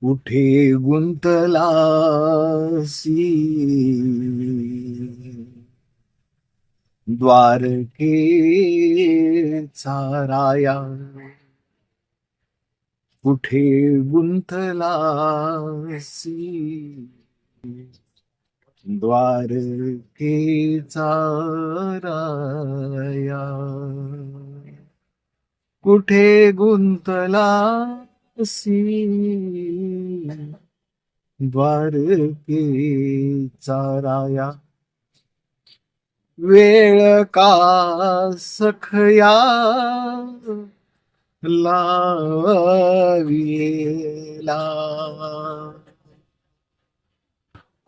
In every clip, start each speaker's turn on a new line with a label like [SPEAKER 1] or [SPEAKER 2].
[SPEAKER 1] कुठे गुंतलासी. द्वारके चाराया कुठे गुंतलासी. द्वारके चाराया कुठे गुंतला सी द्वारके चाराया। वेळ का सखया लाविला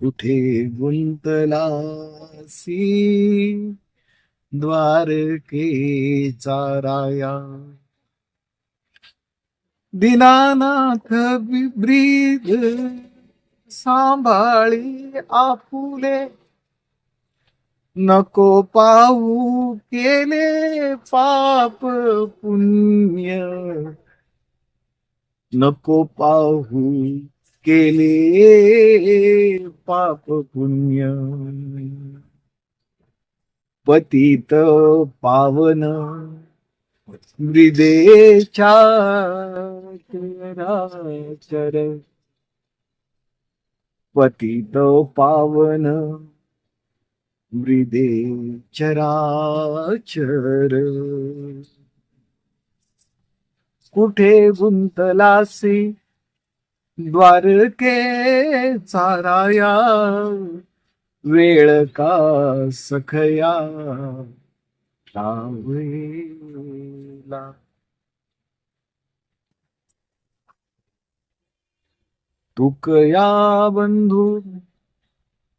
[SPEAKER 1] कुठे गुंतलासी द्वारके चाराया? दिनानाथ विब्रीद सांभाळी आपुले. नको पाऊ केले पाप पुण्य. नको पाहू केले पाप पुण्य. पतित पावन मृदेच्या चर पतित पावन मृदे चराचर. कुठे गुंतलासी द्वारके चाराया? वेळ का सखया? लावेला तुकया बंधू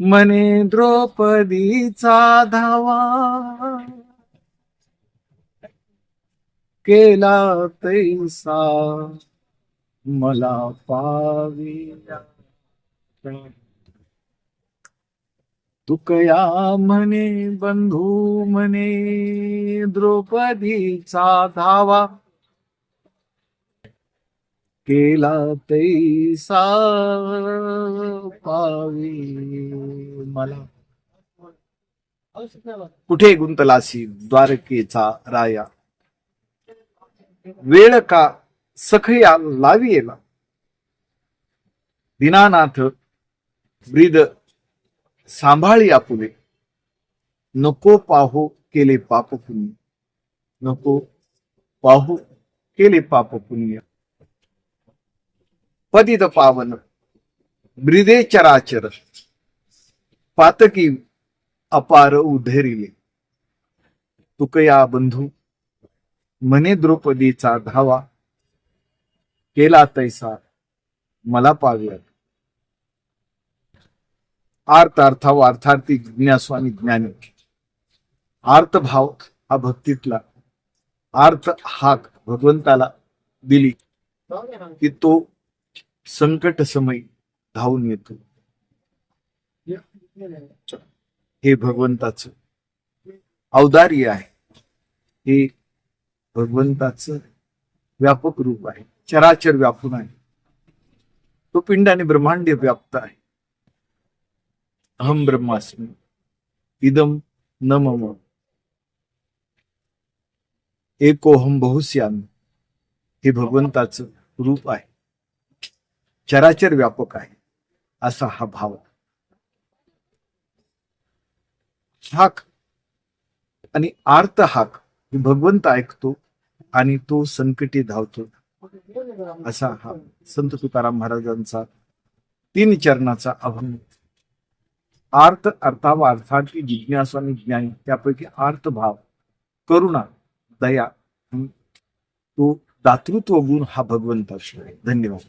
[SPEAKER 1] मने द्रौपदीचा धावा. केला तैसा मला पाविया. तुकया म्हणे बंधू म्हणे द्रौपदीचा धावा. केला तैसा पावी मला. कुठे गुंतलासी? द्वारकेचा राया. वेळ का सखया लावियेला? दीनानाथ ब्रीद सांभाळी आपुले. नको पाहो केले पाप पुण्य. नको पाहू केले पाप पुण्य. पतित पावन ब्रिदे चराचर पातकी अपार उधेरिले. तुकया बंधू मने द्रौपदीचा धावा केला तैसा मला पाव्यात आर्थ अर्थाव अर्थार्थी जिज्ञासू आणि ज्ञानी. आर्थ भाव हा भक्तीतला. अर्थ हाक भगवंताला दिली की तो संकट समय धावून येतो. हे भगवंताचं औदार्य आहे. हे भगवंताचं व्यापक रूप आहे. चराचर व्यापून आहे. तो पिंड आणि ब्रह्मांड व्याप्त आहे. अहम ब्रह्मास्मी. इदम न मम एकोहम बहुस्यामी. हे भगवंताचं रूप आहे. चराचर व्यापक आहे असा हा भाव. हाक आणि आर्त हाक भगवंत ऐकतो आणि तो संकटी धावतो असा हा संत तुकाराम महाराजांचा तीन चरणाचा अभंग. आर्त अर्थावा अर्थाची जिज्ञासू आणि ज्ञानी त्यापैकी आर्त भाव करुणा दया तो दातृत्व गुण हा भगवंत आहे. धन्यवाद.